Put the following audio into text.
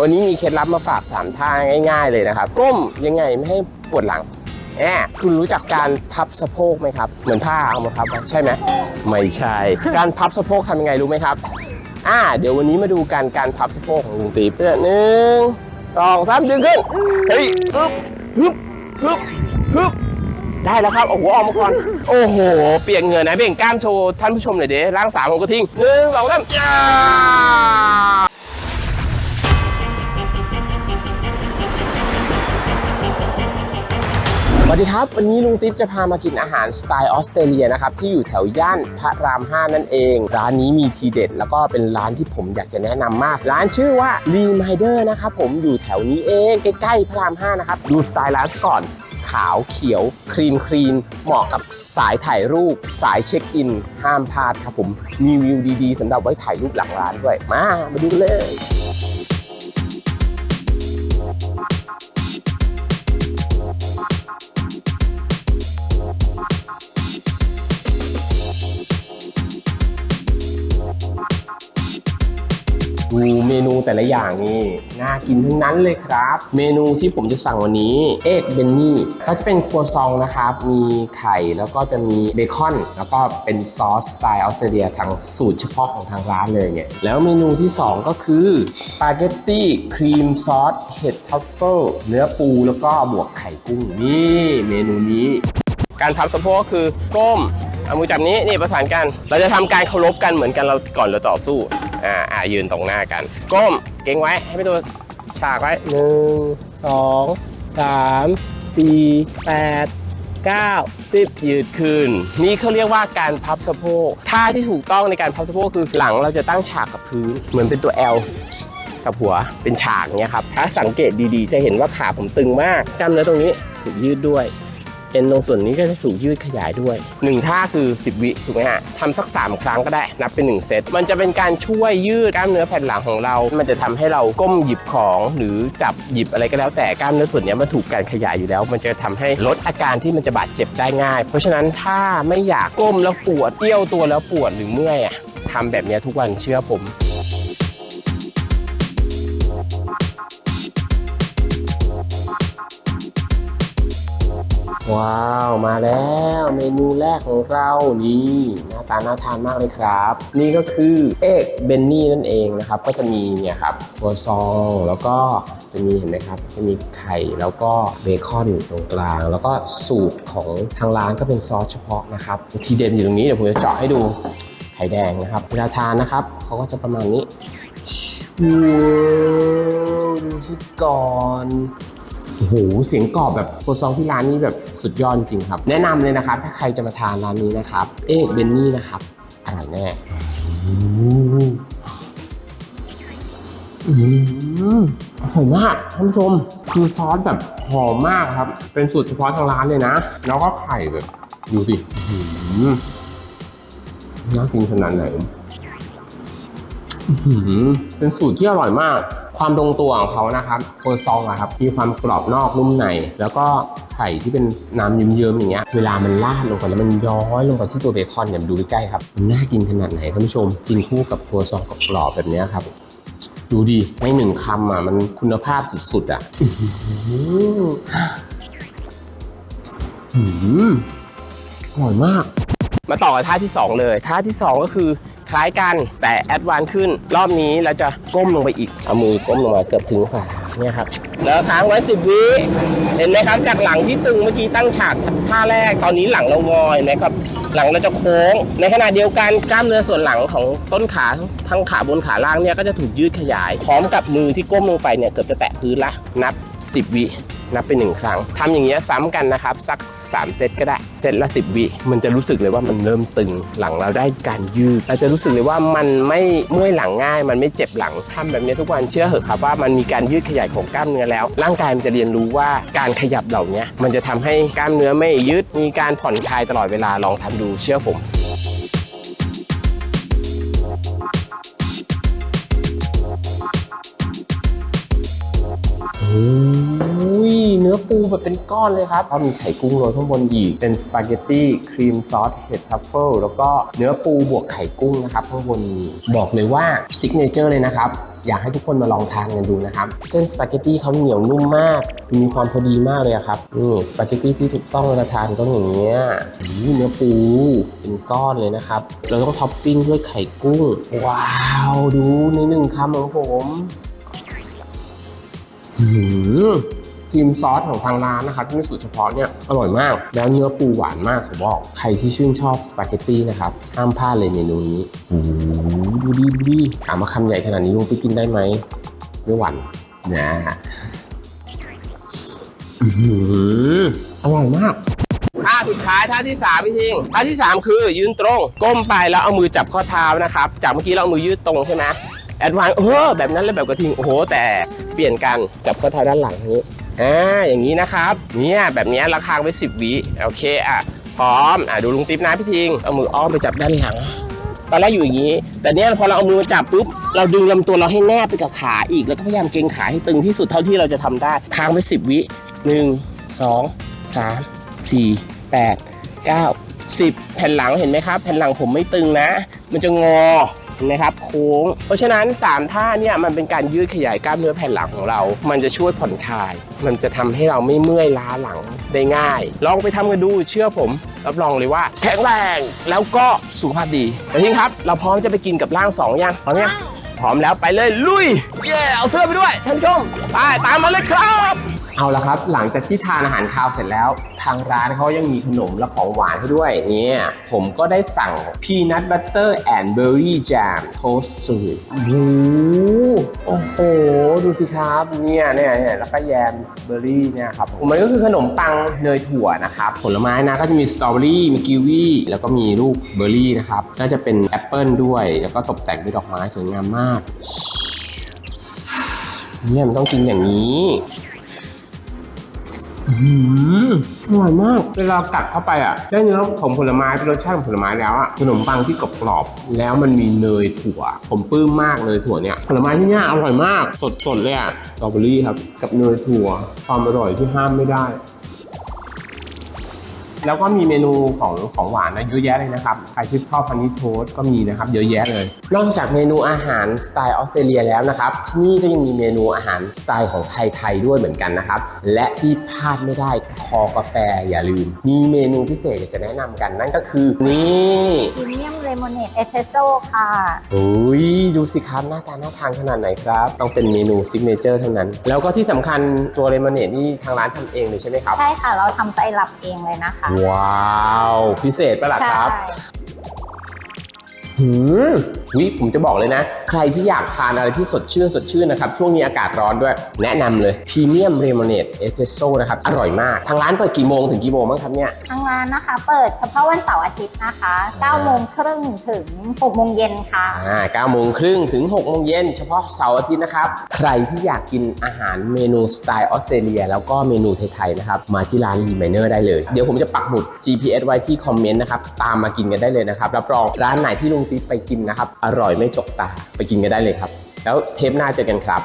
วันนี้มีเคล็ดลับมาฝาก 3 ท่าง่าย ๆเลยนะครับ ก้มยังไงไม่ให้ปวดหลังแอบคุณรู้จักการพับสะโพกไหมครับ เหมือนผ้าเอามาพับอะใช่ไหมไม่ใช่ การพับสะโพกทำยังไงรู้ไหมครับ อ่า เดี๋ยววันนี้มาดูกันการพับสะโพกของลุงตีเพื่อหนึ่งสองสามดึงขึ้นเฮ้ยฮึบฮึบฮึบฮึบได้แล้วครับ โอ้โห ออกมาก่อน โอ้โห เปียกเหงื่อนะเบ่งกล้ามโชว์ท่านผู้ชมหน่อยเด้ร่างสามของกระทิงหนึ่งสองสามจ้า สวัสดีครับ วันนี้ลุงติ๊บจะพามากินอาหารสไตล์ออสเตรเลียนะครับ ที่อยู่แถวย่านพระราม 5 นั่นเอง ร้านนี้มีทีเด็ด แล้วก็เป็นร้านที่ผมอยากจะแนะนำมาก ร้านชื่อว่า r e m i d e r นะครับผมอยู่แถวนี้เองใกล้ๆพระราม 5 นะครับ ดูสไตล์ร้านก่อนขาวเขียว ครีนครีน เหมาะกับสายถ่ายรูป สายเช็คอิน ห้ามพลาดครับผมมีวิวดีๆสำหรับไว้ถ่ายรูปหลังร้านด้วยมามาดูเลย ดูเมนูแต่ละอย่างนี่น่ากินทั้งนั้นเลยครับ เมนูที่ผมจะสั่งวันนี้ เอ็กเบนนี่ก็จะเป็นครัวซองนะครับ มีไข่แล้วก็จะมีเบคอน แล้วก็เป็นซอสสไตล์ออสเตรเลียทางสูตรเฉพาะของทางร้านเลยเนี่ย แล้วเมนูที่ 2 ก็คือสปาเกตตี้ครีมซอสเห็ดทัฟเฟิลเนื้อปูแล้วก็บวกไข่กุ้งนี่เมนูนี้ การพับสะโพกก็คือก้มเอามือจับนี้นี่ประสานกัน เราจะทำการเคารพกันเหมือนกันเราก่อนเราต่อสู้ อ่าอ่ายืนตรงหน้ากัน ก้มเก่งไว้ให้ไปตัวฉากไว้หนึ่งสองสามสี่แปดเก้าสิบยืดขึ้น นี่เขาเรียกว่าการพับสะโพกท่าที่ถูกต้องในการพับสะโพกคือหลังเราจะตั้งฉากกับพื้น เหมือนเป็นตัว L กับหัวเป็นฉากเนี้ยครับ ถ้าสังเกตดีๆ จะเห็นว่าขาผมตึงมากกล้ามเนื้อตรงนี้ถูกยืดด้วย เอ็นตรงส่วนนี้ก็จะถูกยืดขยายด้วยหนึ่งท่าคือ 10 วิถูกไหมฮะทำสัก 3 ครั้งก็ได้นับเป็น 1 เซต มันจะเป็นการช่วยยืดกล้ามเนื้อแผ่นหลังของเรา มันจะทำให้เราก้มหยิบของหรือจับหยิบอะไรก็แล้ว แต่กล้ามเนื้อส่วนนี้มันถูกการขยายอยู่แล้ว มันจะทำให้ลดอาการที่มันจะบาดเจ็บได้ง่าย เพราะฉะนั้นถ้าไม่อยากก้มแล้วปวดเอี้ยวตัวแล้วปวดหรือเมื่อยอะทำแบบนี้ทุกวันเชื่อผม ว้าวมาแล้วเมนูแรกของเรานี่หน้าตาน่าทานมากเลยครับ นี่ก็คือเอ็กเบนนี่นั่นเองนะครับ ก็จะมีเนี่ยครับตัวซองแล้วก็จะมีเห็นไหมครับ จะมีไข่แล้วก็เบคอนตรงกลาง แล้วก็สูตรของทางร้านก็เป็นซอสเฉพาะนะครับทีเด็ดอยู่ตรงนี้เดี๋ยวผมจะเจาะให้ดูไข่แดงนะครับเวลาทานนะครับเขาก็จะประมาณนี้ว้าวดูสิก่อน โหเสียงกรอบแบบโคซองที่ร้านนี้แบบสุดยอดจริงครับ แนะนำเลยนะครับ ถ้าใครจะมาทานร้านนี้นะครับ เอ๊ะเบนนี่นะครับอร่อยแน่อืมอืมอร่อยมากท่านผู้ชม คือซอสแบบหอมมากครับ เป็นสูตรเฉพาะทางร้านเลยนะ แล้วก็ไข่แบบดูสิอื้อหือน่ากินขนาดไหน อื้อหือเป็นสูตรที่อร่อยมาก ความตรงตัวของเขานะครับโคซองอะครับมีความกรอบนอกนุ่มใน แล้วก็ไข่ที่เป็นน้ำเยิ้มๆอย่างเงี้ยเวลามันราดลงไปแล้วมันย้อยลงไปที่ตัวเบคอนเนี่ยดูใกล้ๆครับมันน่ากินขนาดไหนท่านผู้ชม กินคู่กับโคซองกรอบแบบเนี้ยครับดูดิในหนึ่งคำอะมันคุณภาพสุดๆอะอื้อหืออื้อหืออร่อยมาก มาต่อกับท่าที่ 2 เลย ท่าที่ 2 ก็คือ คล้ายกันแต่แอดวานซ์ขึ้น รอบนี้เราจะก้มลงไปอีกเอามือก้มลงมาเกือบถึงฝ่าเนี่ยครับแล้วค้างไว้10วิเห็นไหมครับจากหลังที่ตึงเมื่อกี้ตั้งฉากท่าแรกตอนนี้หลังเรางอยเห็นไหมครับ หลังเราจะโค้ง ในขณะเดียวกันกล้ามเนื้อส่วนหลังของต้นขาทั้งขาบนขาล่างเนี่ยก็จะถูกยืดขยาย พร้อมกับมือที่ก้มลงไปเนี่ยเกือบจะแตะพื้นละนับ 10 วินับเป็นหนึ่งครั้งทำอย่างเงี้ยซ้ำกันนะครับ สัก 3 เซตก็ได้ เซตละ 10 วิ มันจะรู้สึกเลยว่ามันเริ่มตึงหลังเราได้การยืด เราจะรู้สึกเลยว่ามันไม่เมื่อยหลังง่าย มันไม่เจ็บหลังทำแบบนี้ทุกวันเชื่อเหอะครับว่ามันมีการยืดขยายของกล้ามเนื้อแล้ว ร่างกายมันจะเรียนรู้ว่าการขยับเหล่านี้มันจะทำให้กล้ามเนื้อไม่ยืดมีการผ่อนคลายตลอดเวลาลองทำดูเชื่อผม อ้ยเนื้อปูแบบเป็นก้อนเลยครับก็มีไข่กุ้งโรยข้างบนอีก เป็นสปาเกตตี้ครีมซอสเห็ดทัฟเฟิลแล้วก็เนื้อปูบวกไข่กุ้งนะครับข้างบนมีบอกเลยว่าซิกเนเจอร์เลยนะครับอยากให้ทุกคนมาลองทานกันดูนะครับ เส้นสปาเกตตี้เขาเหนียวนุ่มมากมีความพอดีมากเลยครับนี่สปาเกตตี้ที่ถูกต้องเวลาทานก็อย่างเงี้ยนี่เนื้อปูเป็นก้อนเลยนะครับ เราต้องท็อปปิ้งด้วยไข่กุ้ง ว้าว ดูในหนึ่งคำของผม ครีมซอสของทางร้านนะครับที่เป็นสูตรเฉพาะเนี่ยอร่อยมาก แล้วเนื้อปูหวานมากผมบอก ใครที่ชื่นชอบสปาเกตตี้นะครับห้ามพลาดเลยเมนูนี้โอ้โหดูดีดูดีถามมาคำใหญ่ขนาดนี้ลุงติ๊กกินได้ไหมไม่หวั่นนะอื้อหืออร่อยมากท่าสุดท้ายท่าที่3พี่ทิงท่าที่ 3 คือยืนตรง ก้มไปแล้วเอามือจับข้อเท้านะครับ จากเมื่อกี้เราเอามือยืดตรงใช่ไหม แอดวานเออแบบนั้นเลยแบบกระทิงโอ้โห แต่เปลี่ยนกันจับข้อเท้าด้านหลังนี้อ่าอย่างนี้นะครับเนี่ยแบบเนี้ยราคางไว้10วิโอเคอะพร้อมอะดูลุงติ๊บนะพี่ทิงเอามืออ้อมไปจับด้านหลังตอนแรกอยู่อย่างนี้ แต่เนี้ยพอเราเอามือมาจับปุ๊บเราดึงลำตัวเราให้แนบไปกับขาอีกแล้วก็พยายามเกรงขาให้ตึงที่สุดเท่าที่เราจะทำได้ค้างไปสิบวิหนึ่งสองสามสี่แปดเก้าสิบแผ่นหลังเห็นไหมครับ แผ่นหลังผมไม่ตึงนะ มันจะงอ นไหมครับโค้ง เพราะฉะนั้น 3 ท่าเนี่ยมันเป็นการยืดขยายกล้ามเนื้อแผ่นหลังของเรา มันจะช่วยผ่อนคลาย มันจะทำให้เราไม่เมื่อยล้าหลังได้ง่าย ลองไปทำกันดูเชื่อผม รับรองเลยว่า แข็งแรงแล้วก็สุขภาพดีแต่ทีนี้ครับ เราพร้อมจะไปกินกับร่างสองยังพร้อมยังพร้อมแล้วไปเลยลุยเย้เอาเสื้อไปด้วยท่านผู้ชมไปตามมาเลยครับ เอาละครับ หลังจากที่ทานอาหารคาวเสร็จแล้ว ทางร้านเขายังมีขนมและของหวานให้ด้วยเนี่ยผมก็ได้สั่ง peanut butter and berry jam toast สูตรโอ้โหโอ้โห ดูสิครับเนี่ยเนี่ยเนี่ยแล้วก็แยมเบอร์รี่เนี่ยครับมันก็คือขนมปังเนยถั่วนะครับ ผลไม้นะก็จะมีสตรอเบอรี่มีกิวีแล้วก็มีลูกเบอร์รี่นะครับน่าจะเป็นแอปเปิลด้วย แล้วก็ตกแต่งด้วยดอกไม้สวยงามมากเนี่ยมันต้องกินอย่างนี้ อร่อยมาก เวลากัดเข้าไปอะ ได้เนื้อของผลไม้เป็นรสชาติของผลไม้แล้วอะ ขนมปังที่กรอบๆแล้วมันมีเนยถั่ว ผมปลื้มมากเนยถั่วเนี่ย ผลไม้ที่เนี่ยอร่อยมาก สดๆเลยอะสตรอเบอรี่ครับ กับเนยถั่ว ความอร่อยที่ห้ามไม่ได้ แล้วก็มีเมนูของของหวานนะเยอะแยะเลยนะครับ ใครที่ชอบพันนิโทสก็มีนะครับ เยอะแยะเลย นอกจากเมนูอาหารสไตล์ออสเตรเลียแล้วนะครับ ที่นี่ก็ยังมีเมนูอาหารสไตล์ของไทยๆด้วยเหมือนกันนะครับ และที่พลาดไม่ได้คอกาแฟอย่าลืม มีเมนูพิเศษอยากจะแนะนำกันนั่นก็คือนี่พรีเมียม เลมอนเนดเอสเ e โซ่ค่ะโอ้ยดูสิครับหน้าตาน่าทานขนาดไหนครับ ต้องเป็นเมนูซิกเนเจอร์เท่านั้น แล้วก็ที่สำคัญตัวเลมอนเนดนี่ทางร้านทำเองเลยใช่ไหมครับ ใช่ค่ะเราทำไซรัปเองเลยนะคะว้าว พิเศษปะล่ะครับใช่ หืมวิผมจะบอกเลยนะ ใครที่อยากทานอะไรที่สดชื่นสดชื่นนะครับ ช่วงนี้อากาศร้อนด้วย แนะนำเลยพรีเมียมเรมอนเนดเอสเพรสโซ่นะครับ อร่อยมาก ทางร้านเปิดกี่โมงถึงกี่โมงบ้างครับเนี่ยทางร้านนะคะ เปิดเฉพาะวันเสาร์อาทิตย์นะคะ9โมงครึ่งถึง6โมงเย็นค่ะอ่า9โมงครึ่งถึง6โมงเย็นเฉพาะเสาร์อาทิตย์นะครับ ใครที่อยากกินอาหารเมนูสไตล์ออสเตรเลีย แล้วก็เมนูไทยๆนะครับมาที่ร้านรีมเนอร์ได้เลยเดี๋ยวผมจะปักหมุด GPS ไว้ที่คอมเมนต์นะครับตามมากินกันได้เลยนะครับรับรองร้านไหนที่ลุงติ๊บไปกินนะครับ อร่อยไม่จกตา ไปกินกันได้เลยครับ แล้วเทปหน้าเจอกันครับ